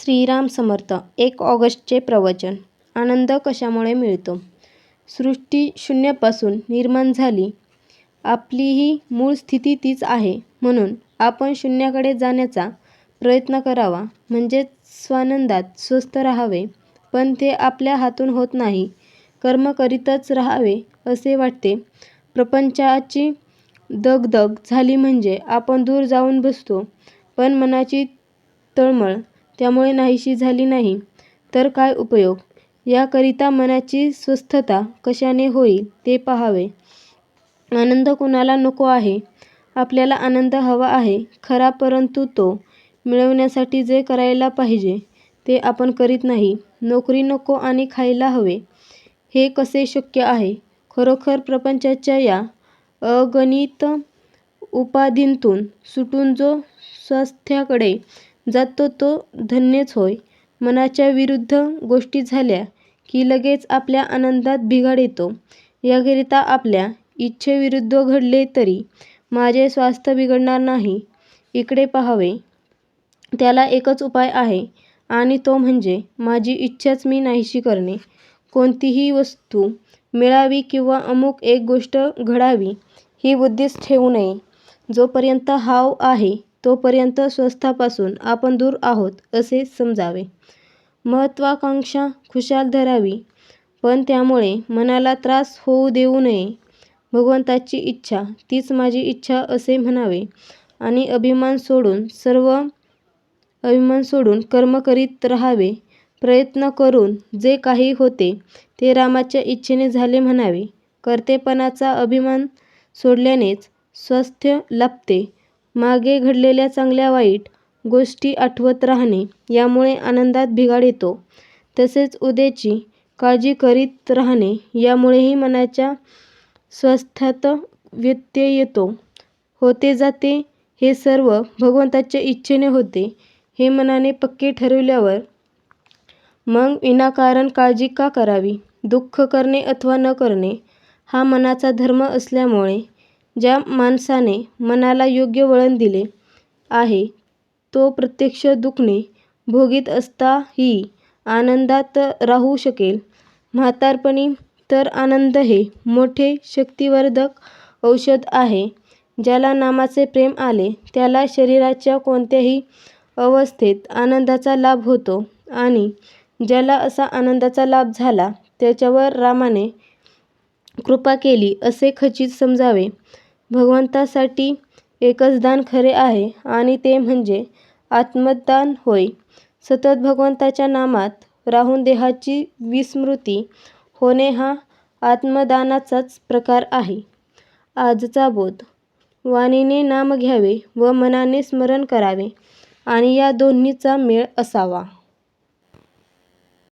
श्रीराम समर्थ एक ऑगस्टचे प्रवचन. आनंद कशामुळे मिळतो? सृष्टी शून्यापासून निर्माण झाली. आपलीही मूळ स्थिती तीच आहे. म्हणून आपण शून्याकडे जाण्याचा प्रयत्न करावा. म्हणजेच स्वानंदात स्वस्थ राहावे. पण ते आपल्या हातून होत नाही. कर्म करीतच राहावे असे वाटते. प्रपंचाची दगदग झाली म्हणजे आपण दूर जाऊन बसतो. पण मनाची तळमळ त्यामुळे नाहीशी झाली नाही. तर काय उपयोग? याकरिता मनाची स्वस्थता कशाने होईल ते पाहावे. आनंद कुणाला नको आहे? आपल्याला आनंद हवा आहे खरा परंतु तो मिळवण्यासाठी जे करायला पाहिजे ते आपण करीत नाही. नोकरी नको आणि खायला हवे हे कसे शक्य आहे? खरोखर प्रपंचाच्या या अगणित उपाधींतून सुटून जो स्वास्थ्याकडे जातो तो धन्यच होय. मनाच्या विरुद्ध गोष्टी झाल्या की लगेच आपल्या आनंदात बिघाड येतो. याकरिता आपल्या इच्छेविरुद्ध घडले तरी माझे स्वास्थ्य बिघडणार नाही. इकडे पाहावे. त्याला एकच उपाय आहे आणि तो म्हणजे माझी इच्छाच मी नाहीशी करणे. कोणतीही वस्तू मिळावी किंवा अमुक एक गोष्ट घडावी ही बुद्धीच ठेवू नये. जोपर्यंत हाव आहे तोपर्यंत स्वस्थापासून आपण दूर आहोत असे समजावे. महत्त्वाकांक्षा खुशाल धरावी पण त्यामुळे मनाला त्रास होऊ देऊ नये. भगवंताची इच्छा तीच माझी इच्छा असे म्हणावे. आणि अभिमान सोडून सर्व अभिमान सोडून कर्म करीत राहावे. प्रयत्न करून जे काही होते ते रामाच्या इच्छेने झाले म्हणावे. कर्तेपणाचा अभिमान सोडल्यानेच स्वास्थ्य लाभते. मागे घडलेल्या चांगल्या वाईट गोष्टी आठवत राहणे यामुळे आनंदात बिघाड येतो. तसेच उद्याची काळजी करीत राहणे यामुळेही मनाच्या स्वास्थ्यात व्यत्यय येतो. होते जाते हे सर्व भगवंताच्या इच्छेने होते हे मनाने पक्के ठरविल्यावर मग विनाकारण काळजी का करावी? दुःख करणे अथवा न करणे हा मनाचा धर्म असल्यामुळे ज्या माणसाने मनाला योग्य वळण दिले आहे तो प्रत्यक्ष दुखणे भोगीत असताही आनंदात राहू शकेल. म्हातारपणी तर आनंद हे मोठे शक्तिवर्धक औषध आहे. ज्याला नामाचे प्रेम आले त्याला शरीराच्या कोणत्याही अवस्थेत आनंदाचा लाभ होतो आणि ज्याला असा आनंदाचा लाभ झाला त्याच्यावर रामाने कृपा केली असे खचित समजावे. भगवंतासाठी एकच दान खरे आहे आणि ते म्हणजे आत्मदान होय. सतत भगवंताच्या नामात राहून देहाची विस्मृती होणे हा आत्मदानाचाच प्रकार आहे. आजचा बोध. वाणीने नाम घ्यावे व मनाने स्मरण करावे आणि या दोन्हीचा मेळ असावा.